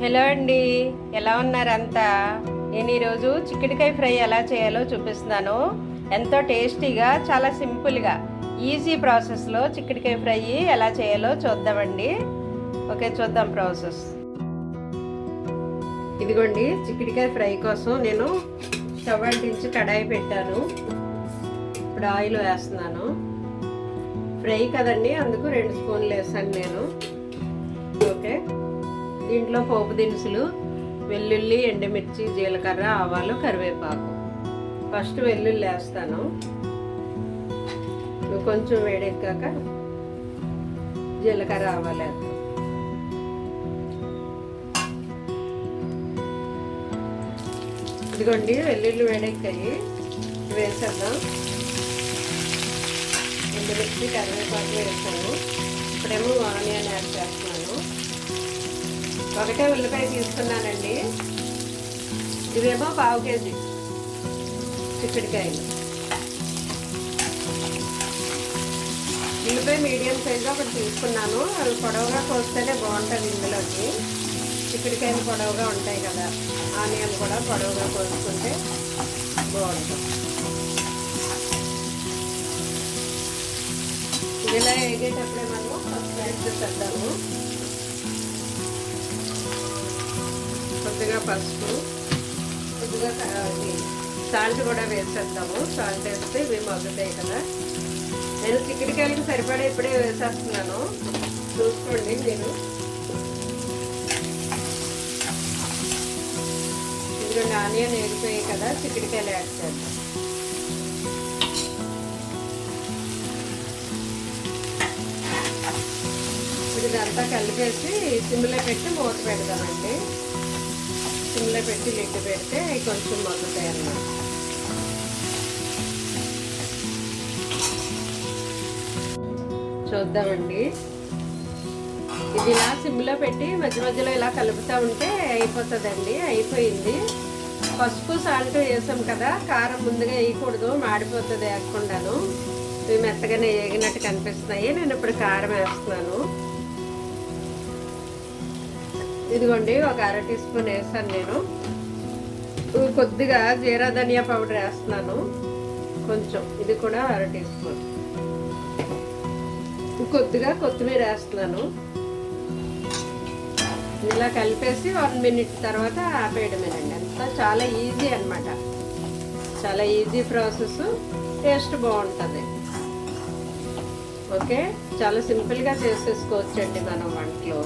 Hello అండి. ఎలా ఉన్నారంతా? నేను ఈరోజు చిక్కుడుకాయ ఫ్రై ఎలా చేయాలో చూపిస్తున్నాను. ఎంతో టేస్టీగా చాలా సింపుల్గా ఈజీ ప్రాసెస్లో చిక్కుడుకాయ ఫ్రై ఎలా చేయాలో చూద్దామండి. ఓకే చూద్దాం ప్రాసెస్. ఇదిగోండి చిక్కుడుకాయ ఫ్రై కోసం నేను స్టవ్ అంటించి కడాయి పెట్టాను. ఇప్పుడు ఆయిల్ వేస్తున్నాను. ఫ్రై కదండి అందుకు రెండు స్పూన్లు వేసాను నేను. ఓకే. దీంట్లో పోపు దినుసులు వెల్లుల్లి ఎండుమిర్చి జీలకర్ర ఆవాలు కరివేపాకు. ఫస్ట్ వెల్లుల్లి వేస్తాను. కొంచెం వేడెక్కాక జీలకర్ర ఆవాలు వేస్తాను. ఇదిగోండి వెల్లుల్లి వేడెక్కాయి. వేసేద్దాం. ఎండుమిర్చి కరివేపాకు వేసాను. ఇప్పుడేమో ఆనియన్ యాడ్ చేస్తున్నాను. ఒకటే ఉల్లిపాయ తీసుకున్నానండి. ఇవేమో పావు కేజీ చిక్కుడుకాయలు. ఉల్లిపాయ మీడియం సైజులో ఒకటి తీసుకున్నాను. అవి పొడవుగా కోస్తేనే బాగుంటుంది ఇందులోకి. చిక్కుడుకాయలు పొడవుగా ఉంటాయి కదా ఆనియన్ కూడా పొడవుగా కోసుకుంటే బాగుంటుంది. ఇలా వేగేటప్పుడే మనము ఫస్ట్ యాడ్ చేసేద్దాము. కొద్దిగా పసుపు కొద్దిగా సాల్ట్ కూడా వేసేద్దాము. సాల్ట్ వేస్తే ఇవి మగ్గుతాయి కదా. నేను చిక్కుడుకాయలకు సరిపడా ఇప్పుడే వేసేస్తున్నాను. చూసుకోండి నేను ఇదిగోండి ఆనియన్ వేగిపోయాయి కదా చిక్కడికాయలు యాడ్ చేద్దాం. ఇప్పుడు ఇదంతా కలిపేసి సిమ్లో పెట్టి మూత పెడదామండి. సిమ్లో పెట్టి లిడ్ పెడితే అవి కొంచెం మగ్గుతాయి అన్నమాట. చూద్దామండి. ఇది ఇలా సిమ్లో పెట్టి మధ్య మధ్యలో ఇలా కలుపుతూ ఉంటే అయిపోతుందండి అయిపోయింది. పసుపు సాల్ట్ వేసాం కదా కారం ముందుగా వేయకూడదు మాడిపోతుంది వేయకుండాను ఇవి మెత్తగానే వేగినట్టు కనిపిస్తున్నాయి. నేను ఇప్పుడు కారం వేస్తున్నాను. ఇదిగోండి ఒక అర టీ స్పూన్ వేసాను నేను. కొద్దిగా జీరా ధనియా పౌడర్ వేస్తున్నాను. కొంచెం ఇది కూడా అర టీ స్పూన్. కొద్దిగా కొత్తిమీర వేస్తున్నాను. ఇలా కలిపేసి వన్ మినిట్ తర్వాత ఆపేయడమేనండి అంతా చాలా ఈజీ అనమాట చాలా ఈజీ ప్రాసెస్ టేస్ట్ బాగుంటుంది. ఓకే? చాలా సింపుల్గా చేసేసుకోవచ్చండి మనం వంటలో.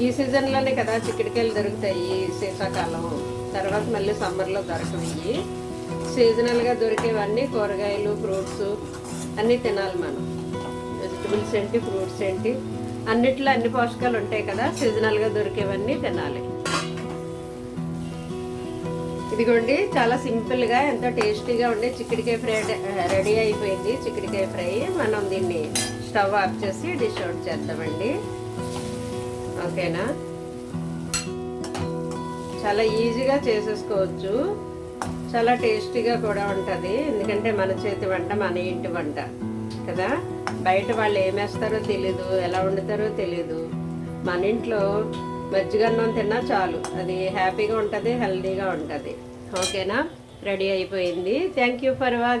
ఈ సీజన్లోనే కదా చిక్కుడుకాయలు దొరుకుతాయి శీతాకాలం. తర్వాత మళ్ళీ సమ్మర్లో దొరకవి సీజనల్గా దొరికేవన్నీ కూరగాయలు ఫ్రూట్స్ అన్నీ తినాలి మనం. వెజిటబుల్స్ ఏంటి ఫ్రూట్స్ ఏంటి అన్నిట్లో అన్ని పోషకాలు ఉంటాయి కదా సీజనల్గా దొరికేవన్నీ తినాలి. ఇదిగోండి చాలా సింపుల్గా ఎంతో టేస్టీగా ఉండే చిక్కడికాయ ఫ్రై రెడీ అయిపోయింది. చిక్కడికాయ ఫ్రై మనం దీన్ని స్టవ్ ఆఫ్ చేసి డిష్ అవుట్ చేద్దామండి. ఓకేనా? చాలా ఈజీగా చేసేసుకోవచ్చు. చాలా టేస్టీగా కూడా ఉంటుంది. ఎందుకంటే మన చేతి వంట మన ఇంటి వంట కదా? బయట వాళ్ళు ఏమేస్తారో తెలీదు ఎలా వండుతారో తెలీదు. మన ఇంట్లో మజ్జిగన్నం తిన్నా చాలు. అది హ్యాపీగా ఉంటుంది హెల్దీగా ఉంటుంది. ఓకేనా? రెడీ అయిపోయింది. Thank you for watch